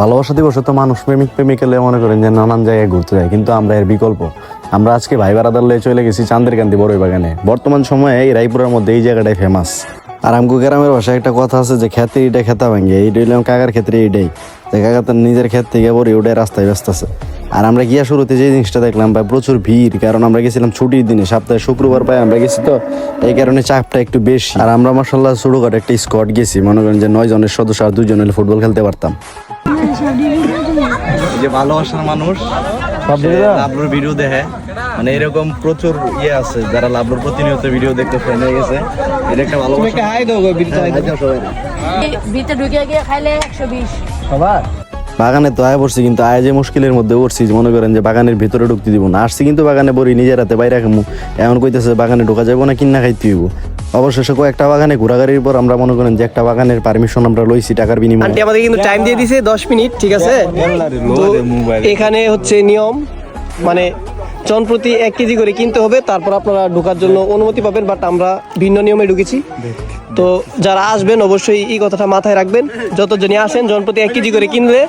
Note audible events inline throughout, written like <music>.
ভালোবাসা দিবসে তো মানুষ প্রেমিক প্রেমিক প্রেমিকেলে মনে করেন যে নানান জায়গায় ঘুরতে যায়। কিন্তু আমরা এর বিকল্প। আমরা আজকে ভাই বারাদার লয়ে চলে গেছি চান্দের কান্দি বড়ই বাগানে। বর্তমান সময়ে এই রায়পুরের মধ্যে এই জায়গাটাই ফেমাস আর আমগো গ্রামের ভাষায় একটা কথা আছে যে, খেতে এইটা খেতা ভাঙে এইটা হইলাম কাকার ক্ষেত্রে এইটাই। যে কাকা তার নিজের ক্ষেত থেকে বড়ি ওটাই রাস্তায় ব্যস্ত আছে। আর আমরা গিয়া শুরুতে যে জিনিসটা দেখলাম, ভাই, প্রচুর ভিড়। কারণ আমরা গেছিলাম ছুটির দিনে, সপ্তাহে শুক্রবার পাই আমরা গেছি তো। এই কারণে চাপটা একটু বেশি। আর আমরা মাসাল্লাহ ছোটখাটো একটা স্কোয়াড গেছি। মনে করেন যে নয় জনের সদস্য আর দুজন হলে ফুটবল খেলতে পারতাম। যে ভালোবাসার মানুষ সে লাভলুর ভিডিও দেখে। মানে এরকম প্রচুর ইয়ে আছে যারা লাভলুর প্রতিনিয়ত ভিডিও দেখতে ফ্যান হয়ে গেছে এটা একটা ভালোবাসা। ভিতরে ঢুকে গিয়ে খাইলে একশো বিশ। বাগানে তো আয় পড়ছি কিন্তু আয় যে মুশকিলের মধ্যে পড়ছি মনে করেন যে বাগানের ভিতরে ঢুকতে দিব না। আসছি কিন্তু বাগানে বড়ি নিজের হাতে বাইরে খামু। এমন কইতেছে বাগানে ঢোকা যাব না কিনা খাইতে হইব। অবশেষে কয়েকটা বাগানে ঘোরাঘুরির পর আমরা মনে করেন যে একটা বাগানের পারমিশন আমরা লইছি টাকার বিনিময়ে। আন্টি আমাদের কিন্তু টাইম দিয়ে দিছে দশ মিনিট, ঠিক আছে? এখানে হচ্ছে নিয়ম মানে জন প্রতি এক কেজি করে কিনতে হবে, তারপর আপনারা ঢোকার জন্য অনুমতি পাবেন বাট আমরা ভিন্ন নিয়মে ঢুকেছি। তো যারা আসবেন অবশ্যই এই কথাটা মাথায় রাখবেন। যতজনই আসেন জন প্রতি এক কেজি করে কিনলে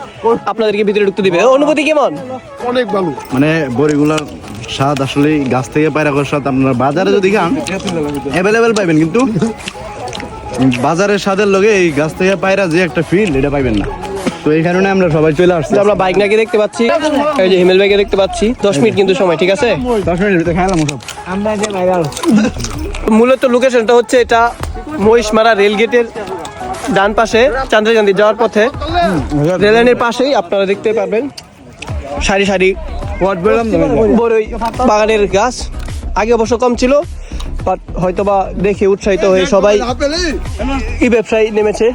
আপনাদেরকে ভিতরে ঢুকতে দিবে। অনুমতি কেমন? অনেক ভালো। মানে বড়িগুলার স্বাদ আসলে গাছ থেকে পায়রা করার স্বাদ আপনার বাজারে যদি খান অ্যাভেলেবেল পাইবেন কিন্তু বাজারের স্বাদের লগে এই গাছ থেকে পায়রা যে একটা ফিল এটা পাইবেন না। তো এই কারণে আমরা সবাই চলে আসছি। আমরা বাইক নাকি দেখতে পাচ্ছি। এই যে হিমেল বাইকে দেখতে পাচ্ছি। দশ মিনিট কিন্তু সময় ঠিক আছে? দশ মিনিটের ভিতরে খাইলাম সব মূলত লোকেশনটা হচ্ছে এটা মহিষমারা রেল গেটের ডান পাশে চান্দ্রকান্দি যাওয়ার পথে রেল লাইনের পাশেই আপনারা দেখতে পাবেন সারি সারি বড়ই বাগানের গাছ। আগে অবশ্য কম ছিল বাট হয়তো বা দেখে উৎসাহিত হয়ে সবাই এই ব্যবসায় নেমেছে।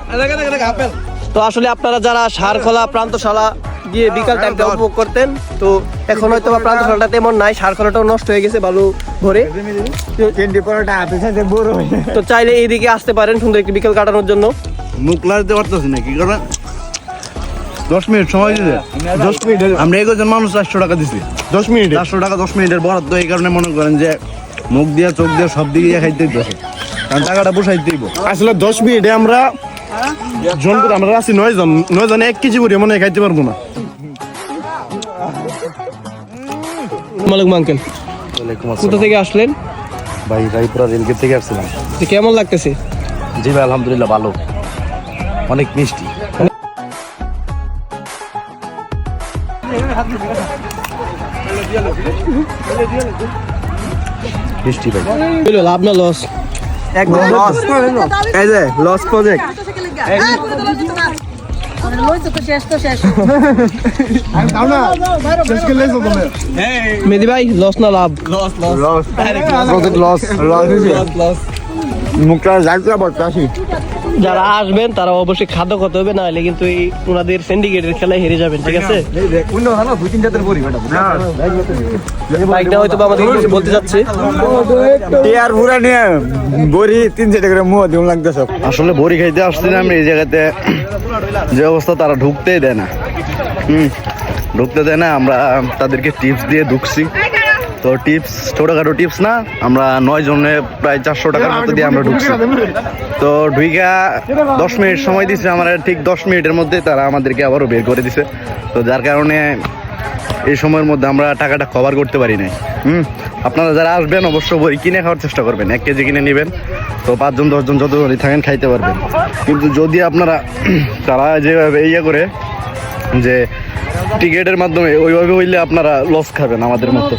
তো আসলে আপনারা যারা সারখোলা প্রান্তশালা গিয়ে বিকাল টাইমটা উপভোগ করতেন। তো এখন হয়তো বা প্রান্তশালাটা তেমন নাই সারখোলাটাও নষ্ট হয়ে গেছে বালু ভরে। তো চাইলে এইদিকে আসতে পারেন সুন্দর একটি বিকেল কাটানোর জন্য। মুখ লাগাতে পারতেছি না কি কারণে দশ মিনিট সময় দিতে। দশ মিনিট আমরা একজন মানুষ চারশো টাকা দিছি। দশ মিনিট চারশো টাকা দশ মিনিটের বরাদ্দ এই কারণে মনে করেন যে মুখ দিয়া চোখ দিয়া সব দিকে দিয়ে খাইতে দিতেছে কারণ টাকাটা বসাই দিব আসলে দশ মিনিটে আমরা জন আমরা আছি নয় জন নয় জনে এক কেজি করে মনে হয় খাইতে পারব না। মালিক আঙ্কেল কোথা থেকে আসলেন? ভাই রায়পুরা রেলগেট থেকে আসছিলাম। কেমন লাগতেছে? জি ভাই আলহামদুলিল্লাহ ভালো। অনেক মিষ্টি। মিষ্টি ভাই। বুঝলো লাভ না লস এই যে লস প্রজেক্ট মেদি ভাই লস না লাভ? প্রজেক্ট লস লস মুখটা যাইতে বর্তাছি যারা আসবেন তারা অবশ্যই খাদ্য খেতে হবে না হলে কিন্তু এই ওনাদের সিন্ডিকেটের খেলায় হেরে যাবেন ঠিক আছে? বাইকটা হয়তো আমাদের কিছু বলতে যাচ্ছে। টিয়ার পুরা নিয়ে বড়ি তিন চারটে করে মুখ দিন লাগতেছে। আসলে বড়ি খাইতে আসছি না আমি এই জায়গাতে যে অবস্থা তারা ঢুকতেই দেয় না। হুম ঢুকতে দেয় না আমরা তাদেরকে টিপস দিয়ে ঢুকছি। তো টিপস ছোটখাটো টিপস না? আমরা নয় জনে প্রায় চারশো টাকার মতো দিয়ে আমরা ঢুকছি। তো ঢুইকা দশ মিনিট সময় দিছে, আমরা ঠিক দশ মিনিটের মধ্যে তারা আমাদেরকে আবারও বের করে দিছে। তো যার কারণে এই সময়ের মধ্যে আমরা টাকাটা কভার করতে পারি নাই। হুম? আপনারা যারা আসবেন অবশ্য বই কিনে খাওয়ার চেষ্টা করবেন। এক কেজি কিনে নেবেন। তো পাঁচজন, দশজন যতজনই থাকেন, খাইতে পারবেন। কিন্তু যদি আপনারা <clears throat> তারা যেভাবে ইয়ে করে যে টিকিটের মাধ্যমে ওইভাবে হইলে আপনারা লস খাবেন আমাদের মতো।